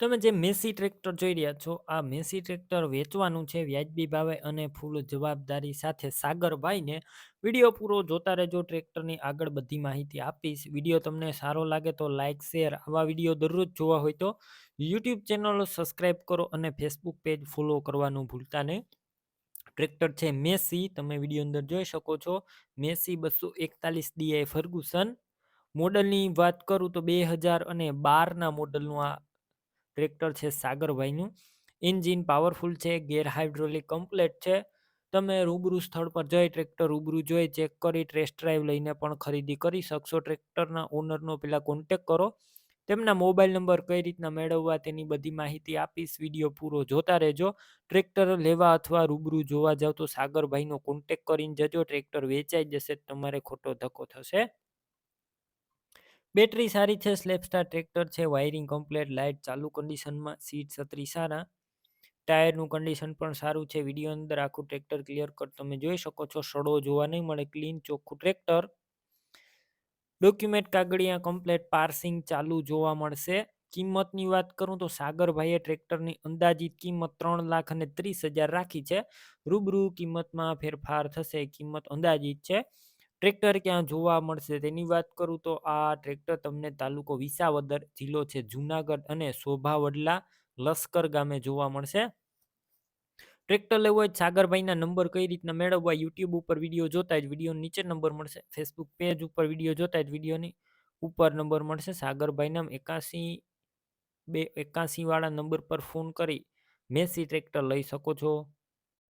તમે જે Massey tractor જોઈ રહ્યા છો, આ મેસી ટ્રેક્ટર વેચવાનું છે વ્યાજબી ભાવે અને ફૂલ જવાબદારી સાથે સાગરભાઈને. વીડિયો પૂરો જોતા રહેજો, ટ્રેક્ટરની આગળ બધી માહિતી આપીશ. વીડિયો તમને સારો લાગે તો લાઇક શેર, આવા વીડિયો દરરોજ જોવા હોય તો યુટ્યુબ ચેનલ સબસ્ક્રાઈબ કરો અને ફેસબુક પેજ ફોલો કરવાનું ભૂલતા નહીં. ટ્રેક્ટર છે મેસી, તમે વીડિયો અંદર જોઈ શકો છો. મેસી બસો એકતાલીસ ડીઆઈ ફર્ગુસન. મોડલની વાત કરું તો બે હજાર અને બારના મોડલનું આ ટ્રેક્ટર છે સાગરભાઈનું. એન્જિન પાવરફુલ છે, ગેર હાઇડ્રોલિક કમ્પ્લેટ છે. તમે રૂબરૂ સ્થળ પર જઈ ટ્રેક્ટર રૂબરૂ જોઈ ચેક કરી, ટેસ્ટ ડ્રાઈવ લઈને પણ ખરીદી કરી શકશો. ટ્રેક્ટરના ઓનરનો પહેલાં કોન્ટેક કરો. તેમના મોબાઈલ નંબર કઈ રીતના મેળવવા તેની બધી માહિતી આપીશ. વીડિયો પૂરો જોતા રહેજો. ટ્રેક્ટર લેવા અથવા રૂબરૂ જોવા જાવ તો સાગરભાઈનો કોન્ટેક કરીને જજો. ટ્રેક્ટર વેચાઈ જશે, તમારે ખોટો ધક્કો થશે. બેટરી સારી છે સ્લેપસ્ટાર ટ્રેક્ટર છે, વાયરિંગ કમ્પ્લેટ, લાઇટ, ચાલુ કન્ડિશનમાં સીટ છત્રી સારા. ટાયરનું કન્ડિશન પણ સારું છે, વીડિયો અંદર આખું ટ્રેક્ટર ક્લિયર કટ તમે જોઈ શકો છો, સડો જોવા નહીં મળે, ક્લીન ચોખ્ખું ટ્રેક્ટર. ડોક્યુમેન્ટ કાગળિયા કમ્પ્લેટ, પાર્સિંગ ચાલુ જોવા મળશે. કિંમતની વાત કરું તો સાગરભાઈએ ટ્રેક્ટરની અંદાજિત કિંમત ત્રણ લાખ અને ત્રીસ હજાર રાખી છે. રૂબરૂ કિંમતમાં ફેરફાર થશે, કિંમત અંદાજિત છે. ટ્રેક્ટર ક્યાં જોવા મળશે? તેની વાત કરું તો આ ટ્રેક્ટર તમને તાલુકો વિસાવદર જિલ્લો છે, જુનાગઢ અને શોભાવડલા, લશ્કર ગામે જોવા મળશે. ટ્રેક્ટર લેવું હોય સાગરભાઈના નંબર કઈ રીતના મેળવવા યુટ્યુબ ઉપર વીડિયો જોતા જ વીડિયો નીચે નંબર મળશે. ફેસબુક પેજ ઉપર વીડિયો જોતા જ વિડીયોની ઉપર નંબર મળશે. સાગરભાઈના એકાસી બે એકાસી વાળા નંબર પર ફોન કરી મેસી ટ્રેક્ટર લઈ શકો છો.